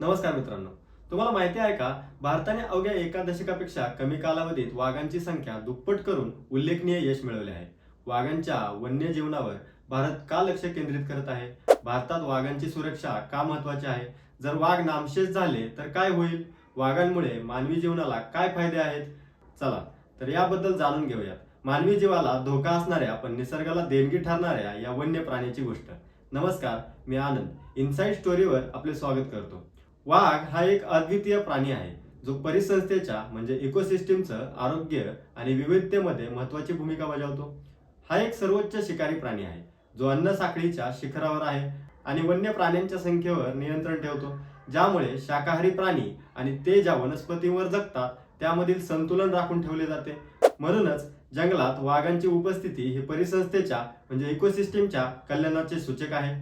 नमस्कार मित्रांनो. तुम्हाला माहिती आहे का? भारताने अवघ्या एका दशकापेक्षा कमी कालावधीत वाघांची संख्या दुप्पट करून उल्लेखनीय यश मिळवले आहे. वाघांच्या वन्य जीवनावर भारत का लक्ष केंद्रित करत आहे? भारतात वाघांची सुरक्षा का महत्वाची आहे? जर वाघ नामशेष झाले तर काय होईल? वाघांमुळे मानवी जीवनाला काय फायदे आहेत? चला तर याबद्दल जाणून घेऊयात. मानवी जीवाला धोका असणाऱ्या पण निसर्गाला देणगी ठरणाऱ्या या वन्य प्राण्याची गोष्ट. नमस्कार मी आनंद. इनसाइड स्टोरीवर आपले स्वागत करतो. वाघ हा एक अद्वितीय प्राणी आहे जो परिसंस्थेच्या म्हणजे इकोसिस्टीमचं आरोग्य आणि विविधतेमध्ये महत्वाची भूमिका बजावतो. हा एक सर्वोच्च शिकारी प्राणी आहे जो अन्न साखळीच्या शिखरावर आहे आणि वन्य प्राण्यांच्या संख्येवर नियंत्रण ठेवतो. ज्यामुळे शाकाहारी प्राणी आणि ते ज्या वनस्पतींवर जगतात त्यामधील संतुलन राखून ठेवले जाते. म्हणूनच जंगलात वाघांची उपस्थिती ही परिसंस्थेच्या म्हणजे इकोसिस्टीमच्या कल्याणाचे सूचक आहे.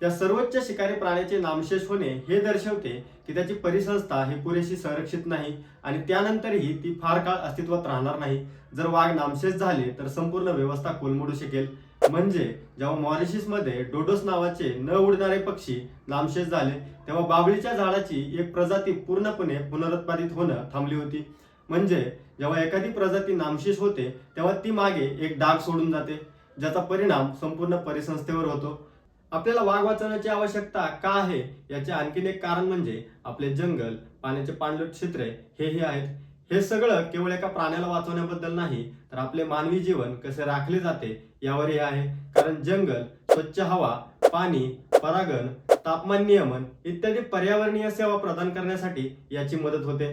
त्या सर्वोच्च शिकारी प्राण्याचे नामशेष होणे हे दर्शवते की त्याची परिसंस्था ही पुरेशी संरक्षित नाही आणि त्यानंतरही ती फार काळ अस्तित्वात राहणार नाही. जर वाघ नामशेष झाले तर संपूर्ण व्यवस्था कोलमडू शकेल. म्हणजे जेव्हा मॉरिशसमध्ये डोडोस नावाचे न उडणारे पक्षी नामशेष झाले तेव्हा बाबळीच्या झाडाची एक प्रजाती पूर्णपणे पुनरुत्पादित होणं थांबली होती. म्हणजे जेव्हा एखादी प्रजाती नामशेष होते तेव्हा ती मागे एक डाग सोडून जाते ज्याचा परिणाम संपूर्ण परिसंस्थेवर होतो. आपल्याला वाघ वाचवण्याची आवश्यकता का आहे? याचे आणखीन एक कारण म्हणजे आपले जंगल पाण्याचे पाणलोट क्षेत्रे हेही आहेत. हे सगळं केवळ एका प्राण्याला वाचवण्याबद्दल नाही तर आपले मानवी जीवन कसे राखले जाते यावरही आहे. कारण जंगल स्वच्छ हवा पाणी परागण तापमान नियमन इत्यादी पर्यावरणीय सेवा प्रदान करण्यासाठी याची मदत होते.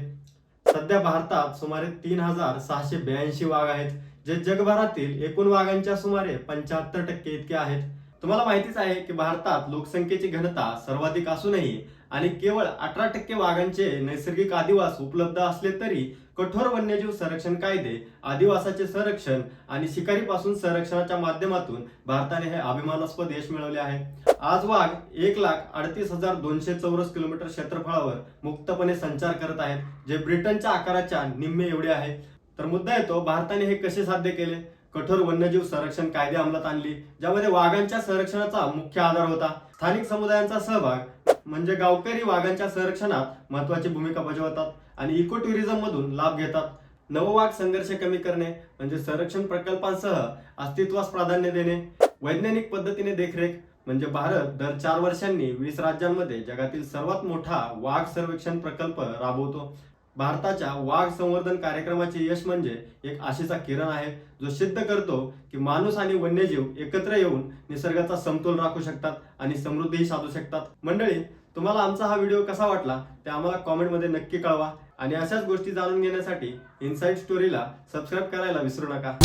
सध्या भारतात सुमारे तीन हजार सहाशे ब्याऐंशी वाघ आहेत जे जगभरातील एकूण वाघांच्या सुमारे पंच्याहत्तर टक्के इतके आहेत. तुम्हाला माहितीच आहे की भारतात लोकसंख्येची घनता सर्वाधिक असूनही आणि केवळ अठरा टक्के वाघांचे नैसर्गिक आदिवास उपलब्ध असले तरी कठोर वन्यजीव संरक्षण कायदे आदिवासाचे संरक्षण आणि शिकारीपासून संरक्षणाच्या माध्यमातून भारताने हे अभिमानास्पद यश मिळवले आहे. आज वाघ एक लाख अडतीस हजार दोनशे चौरस किलोमीटर क्षेत्रफळावर मुक्तपणे संचार करत आहेत जे ब्रिटनच्या आकाराच्या निम्मे एवढे आहे. तर मुद्दा येतो भारताने हे कसे साध्य केले? कठोर वन्यजीव संरक्षण कायदे अंमलात आणली ज्यामध्ये वाघांच्या संरक्षणाचा मुख्य आधार होता. स्थानिक समुदायांचा सहभाग म्हणजे गावकरी वाघांच्या संरक्षणात महत्वाची भूमिका बजावतात आणि इको टुरिझम मधून लाभ घेतात. नववाघ संघर्ष कमी करणे म्हणजे संरक्षण प्रकल्पांसह अस्तित्वास प्राधान्य देणे. वैज्ञानिक पद्धतीने देखरेख म्हणजे भारत दर चार वर्षांनी वीस राज्यांमध्ये जगातील सर्वात मोठा वाघ सर्वेक्षण प्रकल्प राबवतो. भारताच्या वाघ संवर्धन कार्यक्रमाचे यश म्हणजे एक आशेचा किरण आहे जो सिद्ध करतो की माणूस आणि वन्यजीव एकत्र येऊन निसर्गाचा समतोल राखू शकतात आणि समृद्धीही साधू शकतात. मंडळी तुम्हाला आमचा हा व्हिडिओ कसा वाटला ते आम्हाला कॉमेंटमध्ये नक्की कळवा आणि अशाच गोष्टी जाणून घेण्यासाठी इन्साईट स्टोरीला सबस्क्राईब करायला विसरू नका.